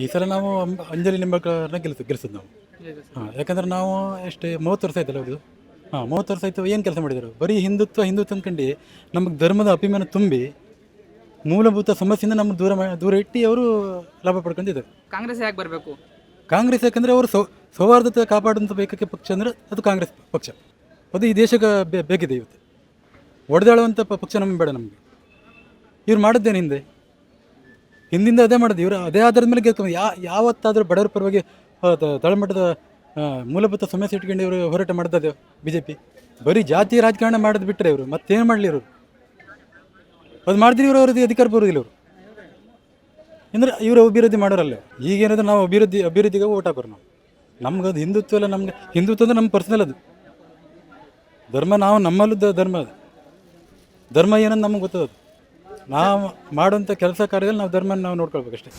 ಈ ಸಲ ನಾವು ಅಂಬ- ಅಂಜಲಿ ನಿಂಬಕರನ್ನ ಗೆಲ್ಸ ಗೆಲ್ಲಿಸೋದು ನಾವು. ಹಾಂ ಯಾಕಂದ್ರೆ ನಾವು ಎಷ್ಟು ಮೂವತ್ತು ವರ್ಷ ಆಯ್ತಲ್ಲ ಹೌದು? ಹಾಂ ಮೂವತ್ತು ವರ್ಷ ಆಯ್ತು ಏನು ಕೆಲಸ ಮಾಡಿದರು? ಬರೀ ಹಿಂದುತ್ವ ಹಿಂದುತ್ವ ಅಂದ್ಕೊಂಡು ನಮಗೆ ಧರ್ಮದ ಅಭಿಮಾನ ತುಂಬಿ ಮೂಲಭೂತ ಸಮಸ್ಯೆಯಿಂದ ನಮ್ಮ ದೂರ ಮಾ- ದೂರ ಇಟ್ಟು ಅವರು ಲಾಭ ಪಡ್ಕೊಂಡಿದ್ದಾರೆ. ಕಾಂಗ್ರೆಸ್ ಯಾಕೆ ಬರಬೇಕು? ಕಾಂಗ್ರೆಸ್ ಯಾಕಂದರೆ ಅವರು ಸೌ ಸೌಹಾರ್ದತೆ ಕಾಪಾಡುವಂಥ ಬೇಕಕ್ಕೆ ಪಕ್ಷ ಅಂದರೆ ಅದು ಕಾಂಗ್ರೆಸ್ ಪಕ್ಷ. ಅದು ಈ ದೇಶಕ್ಕೆ ಬೇ- ಬೇಕಿದೆ ಇವತ್ತು. ಒಡೆದಾಳುವಂಥ ಪ- ಪಕ್ಷ ನಮಗೆ ಬೇಡ ನಮಗೆ. ಇವ್ರು ಮಾಡಿದ್ದೇನೆ ಹಿಂದೆ. ಹಿಂದಿಂದ ಅದೇ ಮಾಡೋದು. ಇವರು ಅದೇ ಆಧಾರದ ಮೇಲೆ ಗೆಲ್ಕೊಂಡು ಯಾ, ಯಾವತ್ತಾದರೂ ಬಡವರ ಪರವಾಗಿ ತಳಮಟ್ಟದ ಮೂಲಭೂತ ಸಮಸ್ಯೆ ಇಟ್ಕೊಂಡು ಇವರು ಹೋರಾಟ ಮಾಡ್ತದೆ ಬಿ ಜೆ ಪಿ ಬರೀ ಜಾತಿ ರಾಜಕಾರಣ ಮಾಡೋದು ಬಿಟ್ಟರೆ ಇವರು ಮತ್ತೇನು ಮಾಡಲಿ ಇವರು? ಅದು ಮಾಡಿದ್ರೆ ಇವರು ಅವ್ರದ್ದು ಅಧಿಕಾರ ಬರೋದಿಲ್ಲ ಇವರು. ಅಂದರೆ ಇವರು ಅಭಿವೃದ್ಧಿ ಮಾಡೋರಲ್ಲ. ಈಗೇನಾದ್ರೆ ನಾವು ಅಭಿವೃದ್ಧಿ, ಅಭಿವೃದ್ಧಿಗೆ ಓಟ್ ಹಾಕೋರು ನಾವು. ನಮ್ಗೆ ಅದು ಹಿಂದುತ್ವ ಎಲ್ಲ ನಮ್ಗೆ, ಹಿಂದುತ್ವ ಅಂದ್ರೆ ನಮ್ಮ ಪರ್ಸನಲ್ ಅದು. ಧರ್ಮ ನಾವು ನಮ್ಮಲ್ಲೂ ಧರ್ಮ ಅದು. ಧರ್ಮ ಏನಂತ ನಮಗೆ ಗೊತ್ತದ ನಾವು ಮಾಡುವಂಥ ಕೆಲಸ ಕಾರ್ಯದಲ್ಲಿ ನಾವು ಧರ್ಮನ ನಾವು ನೋಡ್ಕೊಳ್ಬೇಕಷ್ಟೇ.